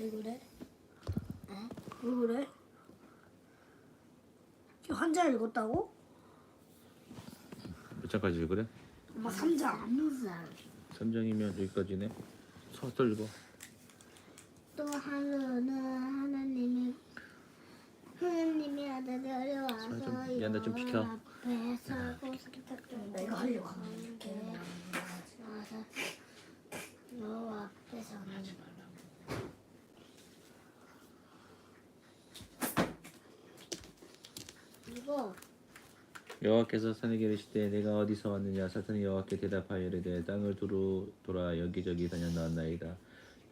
왜 그래? 어? 왜 그래? 한장 읽었다고? 몇 장까지 그래? 엄마 3장 암살. 3장이면 여기까지네. 서서 읽어. 또 하루는 하나님이 하나님이 아들들이 와서 좀- 야, 나좀 비켜. 앞에 서고 세탁종 내가 하려고 와서 여호와 앞에 서는 이거 여호와께서 사내게 이르시되 내가 어디서 왔느냐? 사탄이 여호와께 대답하여 이르되 땅을 두루 돌아 여기저기 다녀 나왔나이다.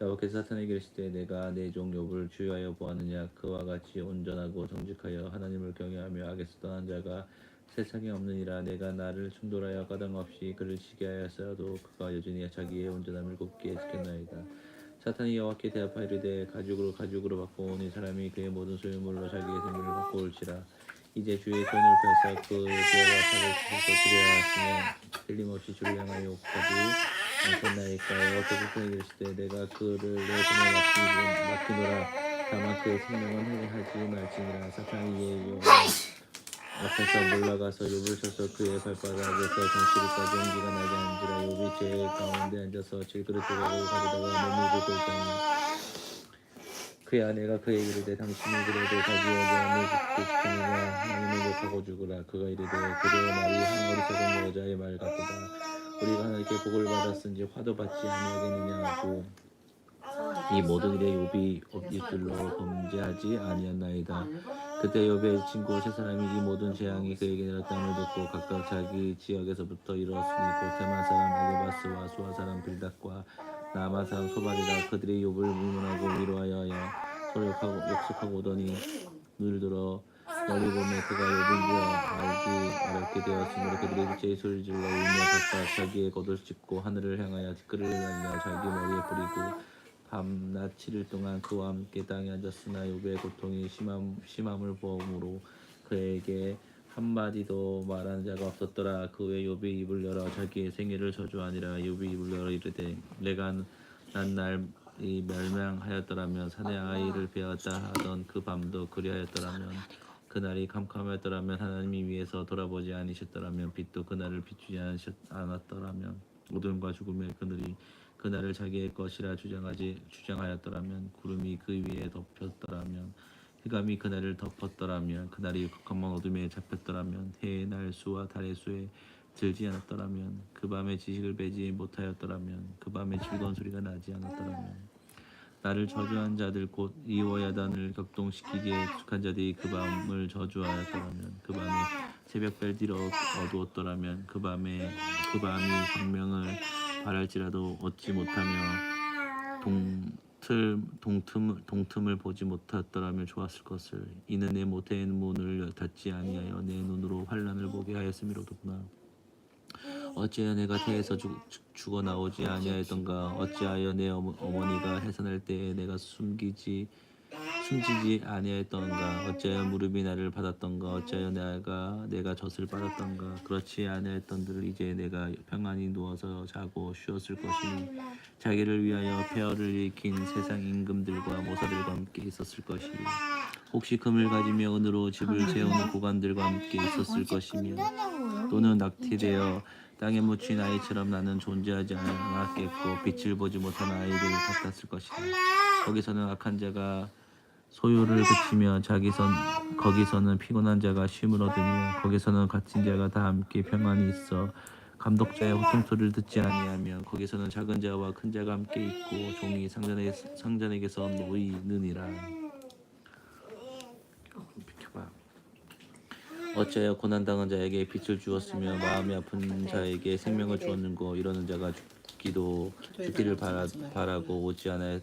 여호와께서 사탄에게 이르시되 내가 내 종 욥을 주의하여 보았느냐? 그와 같이 온전하고 정직하여 하나님을 경외하며 악에서 떠난 자가 세상에 없느니라. 내가 나를 충돌하여 까당없이 그를 지게 하였어도 그가 여전히 자기의 온전함을 곱게 지켰나이다. 사탄이 여호와께 대답하여 이르되 가죽으로 가죽으로 바꿔온 이 사람이 그의 모든 소유물로 자기의 생물을 바꿔올지라 이제 주의 손을 펴서 그 살을 찢어서 그려야 하시며 틀림없이 주를 향하여 옥하지 않겠나이까 여호와께서 사탄에게 이르시되 내가 그를 내 손에 맡기고 맡기노라. 다만 그의 생명은 해하지 말지니라. 사탄이 이에 여호와 앞에서 올라가서 욥을 쳐서 그의 발바닥에서 정치리까지 연기가 나게 앉으라. 욥이 제 가운데 앉아서 질그릇 조각을 가져다가 몸을 고 있더니 그의 아내가 그에게 이르되 당신이 그래도 자기 여자함을 죽고 싶으니가 하나님을 욕하고 죽으라 그가 이르되 그대의 말이 한 어리석은 여자의 말 같도다. 우리가 하나님께 복을 받았은지 화도 받지 아니하겠느냐 하고 이 모든 일에 욥이 입술로 범죄하지 아니었나이다. 그때 욥의 친구 세 사람이 이 모든 재앙이 그에게 내렸다는 듣고 각각 자기 지역에서부터 이르렀으니 곧 테만 사람 아게바스와 수아 사람 빌닷과 나마 사람 소발이라 그들이 욥을 물문하고 위로하여 서로 욕하고, 욕속하고 오더니 눈을 들어 멀리 보매 그가 욥인 줄 알기 어렵게 되었으므로 그들이 일제히 소리를 질러 울며 각각 자기의 겉을 찢고 하늘을 향하여 티끌을 날려 자기 머리에 뿌리고 밤낮 7일 동안 그와 함께 땅에 앉았으나 욥의 고통이 심함, 심함을 보므로 그에게 한마디도 말하는 자가 없었더라. 그 후에 욥이 입을 열어 자기의 생애를 저주하니라. 욥이 입을 열어 이르되 내가 난날 이 멸망하였더라면 사내 아이를 베었다 하던 그 밤도 그리하였더라면 그날이 캄캄하였더라면 하나님이 위에서 돌아보지 않으셨더라면 빛도 그날을 비추지 않으셨, 않았더라면 어둠과 죽음의 그늘이 그날을 자기의 것이라 주장하지 주장하였더라면 구름이 그 위에 덮였더라면 해감이 그날을 덮었더라면 그날이 컴컴한 어둠에 잡혔더라면 해의 날 수와 달의 수에 들지 않았더라면 그 밤에 지식을 배지 못하였더라면 그 밤에 즐거운 소리가 나지 않았더라면 나를 저주한 자들 곧 이워야단을 격동시키기에 익숙한 자들이 그 밤을 저주하였더라면 그 밤에 새벽별 뒤로 어두웠더라면 그 밤에 그 밤이 광명을 바랄지라도 얻지 못하며 동 틀 동틈 동틈을 보지 못하였더라면 좋았을 것을. 이는 내 모태의 문을 닫지 아니하여 내 눈으로 환란을 보게 하였음이로구나. 어찌하여 내가 태에서 죽, 죽- 죽어 나오지 아니하였던가? 어찌하여 내 어머, 어머니가 해산할 때에 내가 숨기지 숨지지 아니하였던가 어찌하여 무릎이 나를 받았던가 어찌하여 내가 내가 젖을 빨았던가 그렇지 아니하였던들 이제 내가 평안히 누워서 자고 쉬었을 것이니 자기를 위하여 폐허를 일으킨 세상 임금들과 모사들과 함께 있었을 것이니 혹시 금을 가지며 은으로 집을 채우는 고관들과 함께 있었을 것이며 또는 낙태되어 땅에 묻힌 아이처럼 나는 존재하지 않았겠고 빛을 보지 못한 아이를 같았을 것이다. 거기서는 악한 자가 소유를 그치며 자기선 거기서는 피곤한 자가 쉼을 얻으며 거기서는 갇힌 자가 다 함께 평안히 있어 감독자의 호통 소리를 듣지 아니하며 거기서는 작은 자와 큰 자가 함께 있고 종이 상전에게, 상전에게서 놓이느니라. 어, 비켜봐. 어찌하여 고난당한 자에게 빛을 주었으며 마음이 아픈 자에게 생명을 주었는고 이러는 자가 죽기도 죽기를 바라, 바라고 오지 않아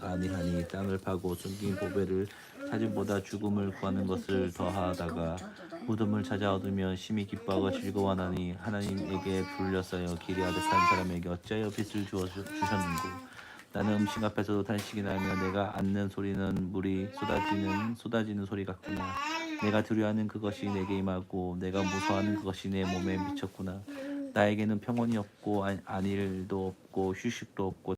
아니하니 땅을 파고 숨긴 보배를 찾음보다 죽음을 구하는 것을 더하다가 무덤을 찾아 얻으며 심히 기뻐하고 즐거워하나니 하나님에게 불렸어요 기리하듯한 사람에게 어찌하여 빛을 주셨는고 나는 음식 앞에서도 탄식이 나며 내가 앉는 소리는 물이 쏟아지는 쏟아지는 소리 같구나. 내가 두려워하는 그것이 내게 임하고 내가 무서워하는 그것이 내 몸에 미쳤구나. 나에게는 평온이 없고 안- 안일도 없고 휴식도 없고